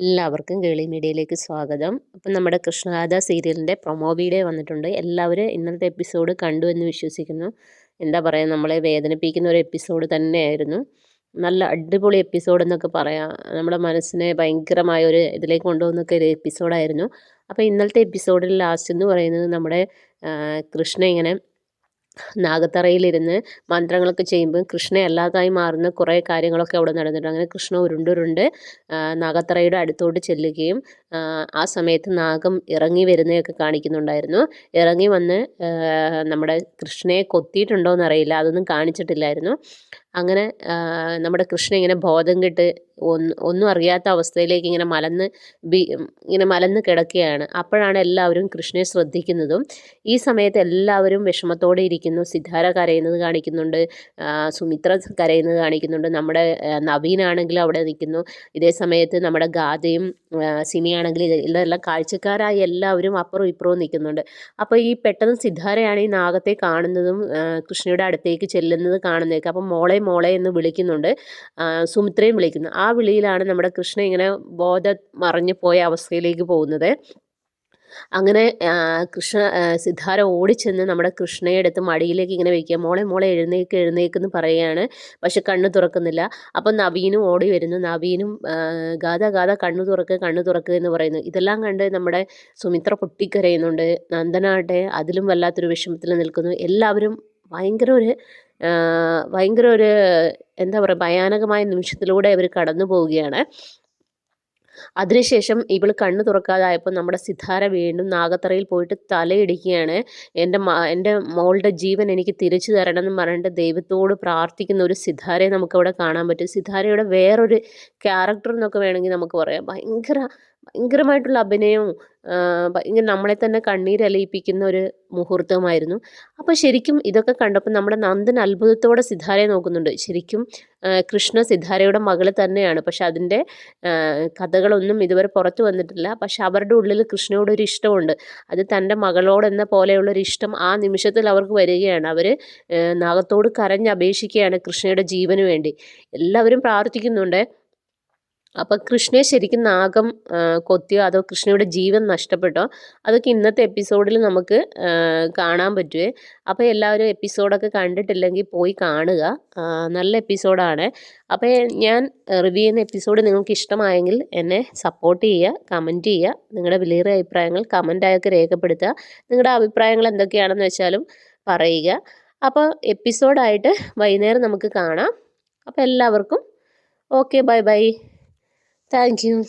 എല്ലാവർക്കും കേളി മീഡിയയിലേക്ക് സ്വാഗതം. അപ്പം നമ്മുടെ കൃഷ്ണഗാഥ സീരിയലിന്റെ പ്രൊമോ വീഡിയോ വന്നിട്ടുണ്ട്. എല്ലാവരും ഇന്നത്തെ എപ്പിസോഡ് കണ്ടു എന്ന് വിശ്വസിക്കുന്നു. എന്താ പറയുക നമ്മളെ വേദനിപ്പിക്കുന്ന ഒരു എപ്പിസോഡ് തന്നെയായിരുന്നു. നല്ല അടിപൊളി എപ്പിസോഡ് എന്നൊക്കെ പറയാം. നമ്മുടെ മനസ്സിനെ ഭയങ്കരമായ ഒരു ഇതിലേക്ക് കൊണ്ടുപോകുന്നൊക്കെ ഒരു എപ്പിസോഡായിരുന്നു അപ്പോൾ ഇന്നലത്തെ എപ്പിസോഡിൽ ലാസ്റ്റ് എന്ന് പറയുന്നത് നമ്മുടെ കൃഷ്ണ ഇങ്ങനെ നാഗത്തറയിലിരുന്ന് മന്ത്രങ്ങളൊക്കെ ചെയ്യുമ്പോൾ കൃഷ്ണ അല്ലാതായി മാറുന്ന കുറേ കാര്യങ്ങളൊക്കെ അവിടെ നടന്നിട്ടുണ്ട്. അങ്ങനെ കൃഷ്ണ ഉരുണ്ടുരുണ്ട് നാഗത്തറയുടെ അടുത്തോട്ട് ചെല്ലുകയും ആ സമയത്ത് നാഗം ഇറങ്ങി വരുന്നതൊക്കെ കാണിക്കുന്നുണ്ടായിരുന്നു. ഇറങ്ങി വന്ന് നമ്മുടെ കൃഷ്ണയെ കൊത്തിയിട്ടുണ്ടോ എന്നറിയില്ല. അതൊന്നും കാണിച്ചിട്ടില്ലായിരുന്നു. അങ്ങനെ നമ്മുടെ കൃഷ്ണ ഇങ്ങനെ ബോധം കെട്ട് ഒന്നും അറിയാത്ത അവസ്ഥയിലേക്ക് ഇങ്ങനെ മലന്ന് ബി ഇങ്ങനെ മലന്ന് കിടക്കുകയാണ്. അപ്പോഴാണ് എല്ലാവരും കൃഷ്ണയെ ശ്രദ്ധിക്കുന്നതും. ഈ സമയത്ത് എല്ലാവരും വിഷമത്തോടെ ഇരിക്കുന്നു. സിദ്ധാര കരയുന്നത് കാണിക്കുന്നുണ്ട്. സുമിത്ര കരയുന്നത് കാണിക്കുന്നുണ്ട്. നമ്മുടെ നവീനാണെങ്കിൽ അവിടെ നിൽക്കുന്നു. ഇതേ സമയത്ത് നമ്മുടെ ഗാഥയും സിനിയാണെങ്കിൽ ഇതെല്ലാം കാഴ്ചക്കാരായി എല്ലാവരും അപ്പുറവും ഇപ്പുറവും നിൽക്കുന്നുണ്ട്. അപ്പോൾ ഈ പെട്ടെന്ന് സിദ്ധാരയാണ് ഈ നാഗത്തെ കാണുന്നതും കൃഷ്ണയുടെ അടുത്തേക്ക് ചെല്ലുന്നത് കാണുന്നതൊക്കെ. അപ്പം മോളെ മോളെ എന്ന് വിളിക്കുന്നുണ്ട്. സുമിത്രയും വിളിക്കുന്നു. ആ വിളിയിലാണ് നമ്മുടെ കൃഷ്ണ ഇങ്ങനെ ബോധം മറഞ്ഞു പോയ അവസ്ഥയിലേക്ക് പോകുന്നത്. അങ്ങനെ കൃഷ്ണ സിദ്ധാര ഓടിച്ചെന്ന് നമ്മുടെ കൃഷ്ണയെ എടുത്ത് മടിയിലേക്ക് ഇങ്ങനെ വയ്ക്കുക. മോളെ മോളെ എഴുന്നേക്ക് എഴുന്നേക്കെന്ന് പറയുകയാണ്. പക്ഷെ കണ്ണ് തുറക്കുന്നില്ല. അപ്പം നവീനും ഓടി വരുന്നു. നവീനും ഗാഥ ഗാഥ കണ്ണു തുറക്ക് കണ്ണു തുറക്ക് എന്ന് പറയുന്നു. ഇതെല്ലാം കണ്ട് നമ്മുടെ സുമിത്ര പൊട്ടിക്കരയുന്നുണ്ട്. നന്ദനാട്ടെ അതിലും വല്ലാത്തൊരു വിഷമത്തിൽ നിൽക്കുന്നു. എല്ലാവരും ഭയങ്കര ഒരു ഭയങ്കര ഒരു എന്താ പറയുക ഭയാനകമായ നിമിഷത്തിലൂടെ അവർ കടന്നു പോവുകയാണ് അതിനുശേഷം ഇവൾ കണ്ണ് തുറക്കാതായപ്പോൾ നമ്മുടെ സിദ്ധാര വീണ്ടും നാഗത്തറയിൽ പോയിട്ട് തലയിടിക്കുകയാണ്. എന്റെ എന്റെ മോളുടെ ജീവൻ എനിക്ക് തിരിച്ചു തരണം എന്ന് പറഞ്ഞിട്ട് ദൈവത്തോട് പ്രാർത്ഥിക്കുന്ന ഒരു സിദ്ധാരയെ നമുക്കവിടെ കാണാൻ പറ്റും. സിദ്ധാരയുടെ വേറൊരു ക്യാരക്ടർ എന്നൊക്കെ വേണമെങ്കിൽ നമുക്ക് പറയാം. ഭയങ്കര ഭയങ്കരമായിട്ടുള്ള അഭിനയവും ഇങ്ങനെ നമ്മളെ തന്നെ കണ്ണീരലയിപ്പിക്കുന്ന ഒരു മുഹൂർത്തമായിരുന്നു അപ്പോൾ ശരിക്കും ഇതൊക്കെ കണ്ടപ്പോൾ നമ്മുടെ നന്ദൻ അത്ഭുതത്തോടെ സിദ്ധാരയെ നോക്കുന്നുണ്ട്. ശരിക്കും കൃഷ്ണ സിദ്ധാരയുടെ മകൾ തന്നെയാണ്. പക്ഷെ അതിന്റെ കഥകളൊന്നും ഇതുവരെ പുറത്തു വന്നിട്ടില്ല. പക്ഷെ അവരുടെ ഉള്ളിൽ കൃഷ്ണയോട് ഒരു ഇഷ്ടമുണ്ട്. അത് തന്റെ പോലെയുള്ള ഒരു ഇഷ്ടം ആ നിമിഷത്തിൽ അവർക്ക് വരികയാണ്. അവർ നാഗത്തോട് കരഞ്ഞപേക്ഷിക്കുകയാണ് കൃഷ്ണയുടെ ജീവന് വേണ്ടി. എല്ലാവരും പ്രാർത്ഥിക്കുന്നുണ്ട്. അപ്പം കൃഷ്ണയെ ശരിക്കും നാഗം കൊത്തിയോ അതോ കൃഷ്ണയുടെ ജീവൻ നഷ്ടപ്പെട്ടോ? അതൊക്കെ ഇന്നത്തെ എപ്പിസോഡിൽ നമുക്ക് കാണാൻ പറ്റുമേ അപ്പോൾ എല്ലാവരും എപ്പിസോഡൊക്കെ കണ്ടിട്ടില്ലെങ്കിൽ പോയി കാണുക. നല്ല എപ്പിസോഡാണ്. അപ്പോൾ ഞാൻ റിവ്യൂ ചെയ്യുന്ന എപ്പിസോഡ് നിങ്ങൾക്ക് ഇഷ്ടമായെങ്കിൽ എന്നെ സപ്പോർട്ട് ചെയ്യുക കമന്റ് ചെയ്യുക. നിങ്ങളുടെ വിലയേറിയ അഭിപ്രായങ്ങൾ കമന്റായൊക്കെ രേഖപ്പെടുത്തുക. നിങ്ങളുടെ അഭിപ്രായങ്ങൾ എന്തൊക്കെയാണെന്ന് വെച്ചാലും പറയുക. അപ്പോൾ എപ്പിസോഡായിട്ട് വൈകുന്നേരം നമുക്ക് കാണാം. അപ്പോൾ എല്ലാവർക്കും okay bye bye. Thank you.